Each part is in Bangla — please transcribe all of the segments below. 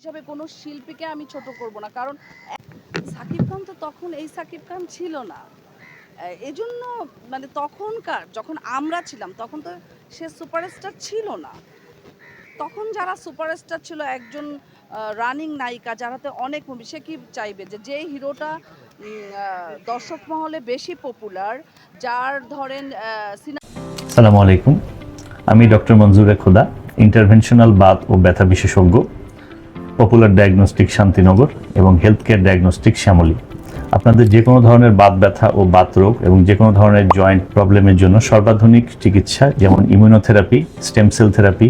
হিসাবে কোনো শিল্পীকে আমি ছোট করব না। কারণ, সাকিব খান তো তখন এই সাকিব খান ছিল না। এই জন্য মানে তখনকার যখন আমরা ছিলাম, তখন তো সে সুপারস্টার ছিল না। তখন যারা সুপারস্টার ছিল, একজন রানিং নায়িকা যারাতে অনেক মুভি, সে কি চাইবে যে যেই হিরোটা দর্শক মহলে বেশি পপুলার যার ধরেন সালামু আলাইকুম। আমি ডক্টর মঞ্জুরে খোদা ইন্টারভেনশনাল বাত ও ব্যথা বিশেষজ্ঞ। পপুলার ডায়াগনস্টিক শান্তিনগর এবং হেলথ কেয়ার ডায়াগনস্টিক শ্যামলী। আপনাদের যে কোনো ধরনের বাত ব্যথা ও বাত রোগ এবং যে কোনো ধরনের জয়েন্ট প্রবলেমের জন্য সর্বাধুনিক চিকিৎসা, যেমন ইমিউনোথেরাপি স্টেম সেল থেরাপি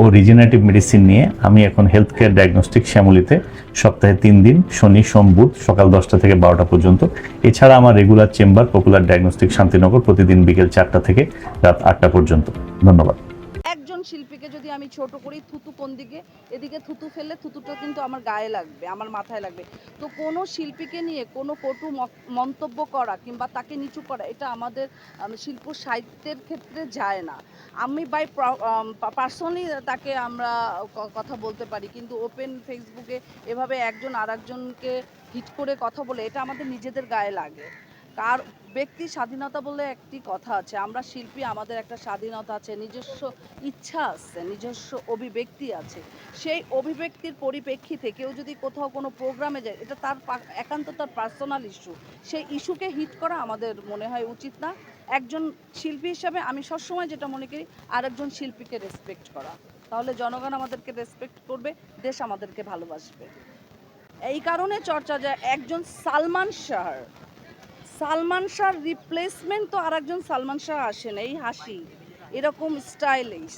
ও রিজেনারেটিভ মেডিসিন নিয়ে আমি এখন হেলথ কেয়ার ডায়াগনস্টিক শ্যামলিতে সপ্তাহে তিন দিন, শনি, সোম, বুধ সকাল দশটা থেকে বারোটা পর্যন্ত। এছাড়া আমার regular chamber popular diagnostic Shantinagar প্রতিদিন বিকেল চারটা থেকে রাত আটটা পর্যন্ত। ধন্যবাদ। শিল্পীকে যদি আমি ছোট করি থুতু কোন দিকে? এদিকে থুতু ফেললে থুতুটা কিন্তু আমার গায়ে লাগবে, আমার মাথায় লাগবে। তো কোনো শিল্পীকে নিয়ে কোনো কটু মন্তব্য করা কিংবা তাকে নিচু করা, এটা আমাদের শিল্প সাহিত্যের ক্ষেত্রে যায় না। আমি বাই পার্সোনালি তাকে আমরা কথা বলতে পারি, কিন্তু ওপেন ফেসবুকে এভাবে একজন আর একজনকে হিট করে কথা বলে, এটা আমাদের নিজেদের গায়ে লাগে। কার ব্যক্তি স্বাধীনতা বলে একটি কথা আছে। আমরা শিল্পী, আমাদের একটা স্বাধীনতা আছে, নিজস্ব ইচ্ছা আছে, নিজস্ব অভিব্যক্তি আছে। সেই অভিব্যক্তির পরিপ্রেক্ষিতে কেউ যদি কোথাও কোনো প্রোগ্রামে যায়, এটা তার একান্ত তার পার্সোনাল ইস্যু। সেই ইস্যুকে হিট করা আমাদের মনে হয় উচিত না। একজন শিল্পী হিসাবে আমি সবসময় যেটা মনে করি, আরেকজন শিল্পীকে রেসপেক্ট করা। তাহলে জনগণ আমাদেরকে রেসপেক্ট করবে, দেশ আমাদেরকে ভালোবাসবে। এই কারণে চর্চা যায় একজন সালমান শাহ সালমান শাহর রিপ্লেসমেন্ট তো আরেকজন সালমান শাহ আসেন এই হাসি, এরকম স্টাইলিশ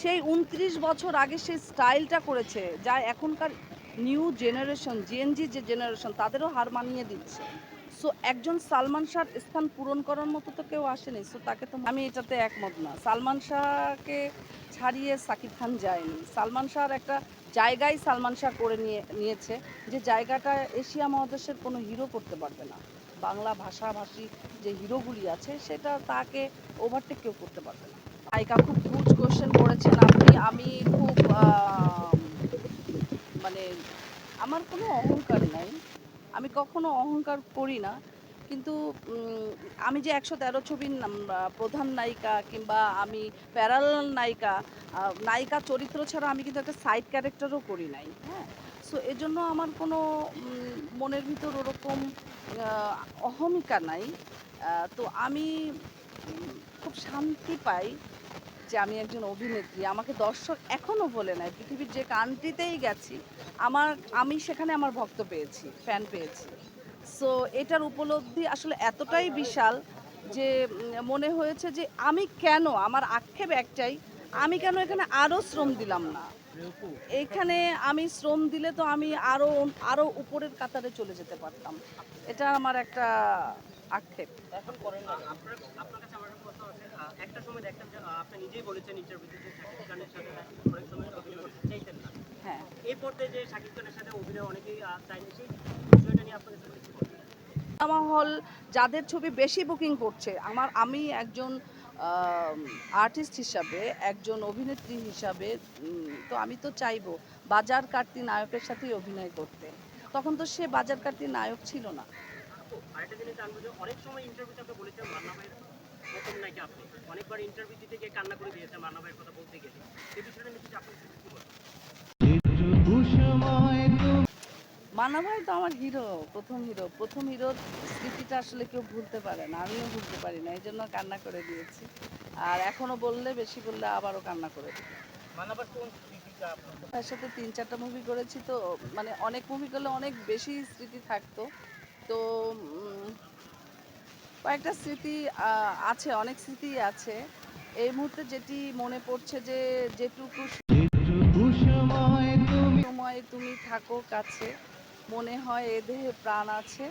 সেই উনত্রিশ বছর আগে সেই স্টাইলটা করেছে, যা এখনকার নিউ জেনারেশন জেএনজি যে জেনারেশন তাদেরও হার মানিয়ে দিচ্ছে। সো একজন সালমান শাহর স্থান পূরণ করার মতো তো কেউ আসেনি সো তাকে তো আমি এটাতে একমত না। সালমান শাহকে ছাড়িয়ে সাকিব খান যায়নি। সালমান শাহর একটা জায়গায় সালমান শাহ করে নিয়ে, নিয়েছে, যে জায়গাটা এশিয়া মহাদেশের কোনো হিরো করতে পারবে না। বাংলা ভাষাভাষী যে হিরোগুলি আছে, সেটা তাকে ওভারটেক কেউ করতে পারবে না। নায়িকা খুব গুড কোশ্চেন করেছেন আপনি। আমি খুব মানে আমার কোনো অহংকার নাই। আমি কখনো অহংকার করি না। কিন্তু আমি যে একশো তেরো ছবির প্রধান নায়িকা কিংবা আমি প্যারালাল নায়িকা নায়িকা চরিত্র ছাড়া আমি কিন্তু একটা সাইড ক্যারেক্টারও করি নাই। হ্যাঁ? সো এজন্য আমার কোনো মনের ভিতর ওরকম অহমিকা নাই। তো আমি খুব শান্তি পাই যে আমি একজন অভিনেত্রী। আমাকে দর্শক এখনও বলে নাই, পৃথিবীর যে কান্ট্রিতেই গেছি, আমার, আমি সেখানে আমার ভক্ত পেয়েছি ফ্যান পেয়েছি। সো এটার উপলব্ধি আসলে এতটাই বিশাল যে মনে হয়েছে যে আমি কেন, আমার আক্ষেপ একটাই, আমি কেন এখানে আরও শ্রম দিলাম না? এখানে আমি শ্রম দিলে তো আমি আরও আরও উপরের কাতারে চলে যেতে পারতাম। এটা আমার একটা আক্ষেপ। এখন করেন না। আপনার আপনার কাছে আমার একটা কথা আছে। একটা সময় দেখতাম যে আপনি নিজেই বলেছেন ইন্টারভিউতে যে শাকিব খানের সাথে অনেক সময় অভিনয় করতে চাইতেন না। হ্যাঁ। এই পর্যায়ে যে শাকিব খানের সাথে অভিনয় অনেকেই চায়নি সেই বিষয়টা নিয়ে আপনার কাছে হল যাদের ছবি বেশি বুকিং করছে আমার আমি একজন আর্টিস্ট হিসাবে একজন অভিনেত্রী হিসাবে তো আমি তো চাইব বাজার কাটতি নায়কের সাথেই অভিনয় করতে। তখন তো সে বাজার কাটতি নায়ক ছিল না। আরেকটা জিনিস জানব যে অনেক সময় ইন্টারভিউতে আপনি বলেছেন মান্না ভাইয়ের মতন নাকি আপনি? অনেকবার ইন্টারভিউ দিতে গিয়ে কান্না করে দিয়েছেন মান্না ভাইয়ের কথা বলতে গেলে এই বিষয়টা নিয়ে আপনি কি বলেন? মানা ভাই তো আমার হিরো প্রথম হিরো প্রথম হিরোর স্মৃতিটা আসলে কেউ ভুলতে পারে না। আমিও ভুলতে পারি না এই জন্য কান্না করে দিয়েছি। আর এখনও বললে বেশি বললে আবারও কান্না করে দিই আপনার তার সাথে তিন চারটা মুভি করেছি তো মানে অনেক মুভি করলে অনেক বেশি স্মৃতি থাকতো। তো কয়েকটা স্মৃতি আহ, আছে অনেক স্মৃতি আছে। এই মুহূর্তে যেটি মনে পড়ছে যে যেটুকু সময় তুমি থাকো কাছে মনে হয় এ দেহে প্রাণ আছে।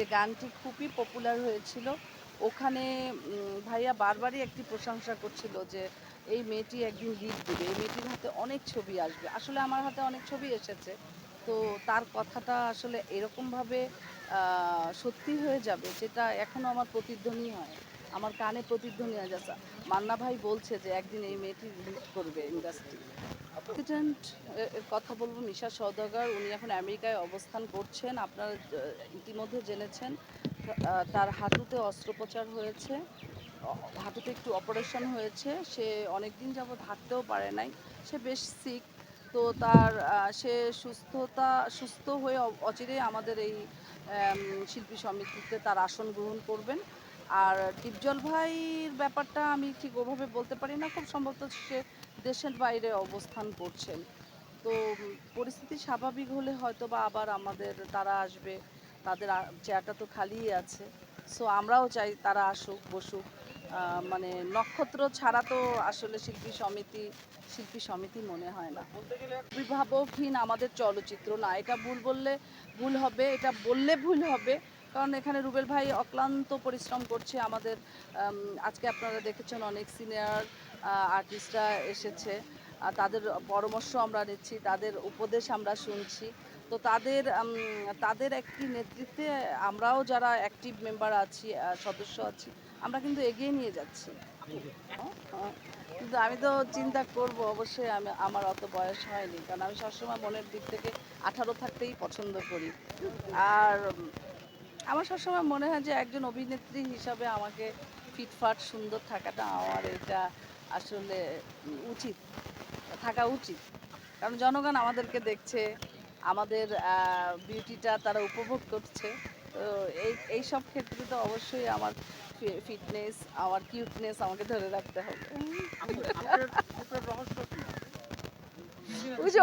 যে গানটি খুবই পপুলার হয়েছিল। ওখানে ভাইয়া বারবারই একটি প্রশংসা করছিল যে এই মেয়েটি একদিন হিট দিবে। এই মেয়েটির হাতে অনেক ছবি আসবে। আসলে আমার হাতে অনেক ছবি এসেছে। তো তার কথাটা আসলে এরকমভাবে সত্যি হয়ে যাবে যেটা এখনও আমার প্রতিধ্বনি হয়। আমার কানে প্রতিধ্বনি আজ আছে মান্না ভাই বলছে যে একদিন এই মেয়েটি লিড করবে ইন্ডাস্ট্রি প্রেসিডেন্ট এর কথা বলব, মিশা সওদাগর, উনি এখন আমেরিকায় অবস্থান করছেন। আপনারা ইতিমধ্যে জেনেছেন তার হাঁটুতে অস্ত্রোপচার হয়েছে হাঁটুতে একটু অপারেশন হয়েছে। সে অনেক দিন যাবৎ হাঁটতেও পারে নাই, সে বেশ সিক তো তার সে সুস্থতা, সুস্থ হয়ে অ- অচিরেই আমাদের এই শিল্পী সমিতিতে তার আসন গ্রহণ করবেন। আর টিপজল ভাইয়ের ব্যাপারটা আমি ঠিক ওভাবে বলতে পারি না, খুব সম্ভবত সে দেশের বাইরে অবস্থান করছেন। তো পরিস্থিতি স্বাভাবিক হলে হয়তো বা আবার আমাদের তারা আসবে। তাদের চেয়ারটা তো খালিই আছে। সো আমরাও চাই তারা আসুক, বসুক। মানে নক্ষত্র ছাড়া তো আসলে শিল্পী সমিতি শিল্পী সমিতি মনে হয় না। অভিভাবকহীন আমাদের চলচ্চিত্র না। এটা ভুল বললে ভুল হবে, এটা বললে ভুল হবে। কারণ এখানে রুবেল ভাই অক্লান্ত পরিশ্রম করছে আমাদের। আজকে আপনারা দেখেছেন অনেক সিনিয়র আর্টিস্টরা এসেছে। তাদের পরামর্শ আমরা নিচ্ছি, তাদের উপদেশ আমরা শুনছি। তো তাদের তাদের একটি নেতৃত্বে আমরাও যারা অ্যাক্টিভ মেম্বার আছি সদস্য আছি, আমরা কিন্তু এগিয়ে নিয়ে যাচ্ছি। কিন্তু আমি তো চিন্তা করব, অবশ্যই আমি, আমার অত বয়স হয়নি, কারণ আমি সবসময় মনের দিক থেকে আঠারো থাকতেই পছন্দ করি। আর, আমার সবসময় মনে হয় যে একজন অভিনেত্রী হিসাবে আমাকে ফিটফাট, সুন্দর থাকাটা আমার এটা আসলে উচিত থাকা উচিত। কারণ জনগণ আমাদেরকে দেখছে আমাদের বিউটিটা তারা উপভোগ করছে। তো এই এই সব ক্ষেত্রে তো অবশ্যই আমার ফিটনেস আমার কিউটনেস আমাকে ধরে রাখতে হবে।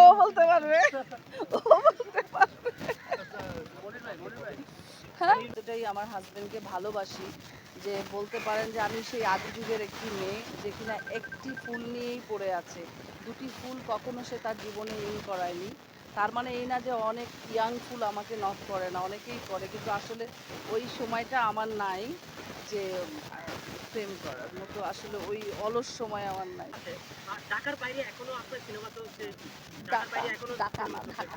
ও বলতে পারবে? ও বলতে পারবে। হ্যাঁ? এটাই আমার হাজবেন্ডকে ভালোবাসি। যে বলতে পারেন যে আমি সেই আদি যুগের একটি মেয়ে যে কিনা একটি ফুল নিয়েই পড়ে আছে। দুটি ফুল কখনো সে তার জীবনে ইন করায়নি। তার মানে এই না যে অনেক ইয়াং ফুল আমাকে নক করে না অনেকেই করে কিন্তু আসলে ওই সময়টা আমার নাই যে প্রেম করার মতো আসলে ওই অলস সময় আমার নাই। আর ঢাকার বাইরে এখনও আপনার সিনেমা তো ঢাকার ঢাকা বাইরে এখনও ঢাকা না ঢাকা।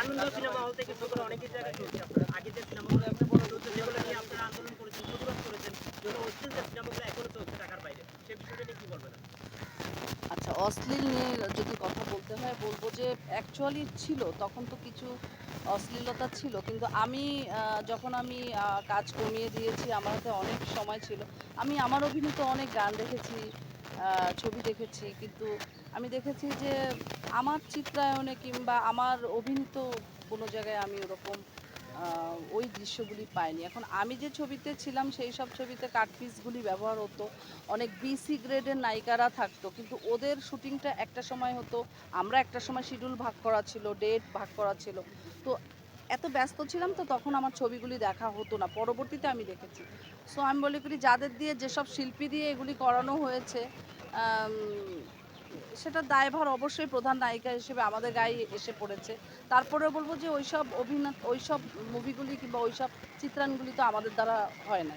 আনন্দ সিনেমা হল থেকে শুরু করে জায়গায় চলছে আপনার। আগে যে সিনেমাগুলো চলছে যেগুলো নিয়ে আপনারা আন্দোলন করেছেন প্রতিবাদ করেছেন যেগুলো অশ্লীল যে সিনেমাগুলো এখনও চলছে ঢাকার বাইরে সে বিষয়টা নিয়ে কি বলবেন আপনি? আচ্ছা অশ্লীল নিয়ে যদি কথা বলব যে অ্যাকচুয়ালি ছিল, তখন তো কিছু অশ্লীলতা ছিল। কিন্তু আমি যখন আমি কাজ কমিয়ে দিয়েছি, আমার হাতে অনেক সময় ছিল। আমি আমার অভিনীত অনেক গান দেখেছি ছবি দেখেছি, কিন্তু আমি দেখেছি যে আমার চিত্রায়নে কিংবা আমার অভিনীত কোনো জায়গায় আমি ওরকম ওই দৃশ্যগুলি পাইনি। এখন আমি যে ছবিতে ছিলাম, সেই সব ছবিতে কাটপিসগুলি ব্যবহার হতো। অনেক বিসি গ্রেডের নায়িকারা থাকতো, কিন্তু ওদের শুটিংটা একটা সময় হতো, আমরা একটা সময় শিডিউল ভাগ করা ছিল ডেট ভাগ করা ছিল। তো এত ব্যস্ত ছিলাম তো তখন আমার ছবিগুলি দেখা হতো না, পরবর্তীতে আমি দেখেছি। সো আমি বলি করি, যাদের দিয়ে যেসব শিল্পী দিয়ে এগুলি করানো হয়েছে সেটা দায়ভার অবশ্যই প্রধান নায়িকা হিসেবে আমাদের গায়ে এসে পড়েছে। তারপরে বলব যে ওইসব অভিনয় ওইসব মুভিগুলি কিংবা ওইসব চিত্রাণগুলি তো আমাদের দ্বারা হয় না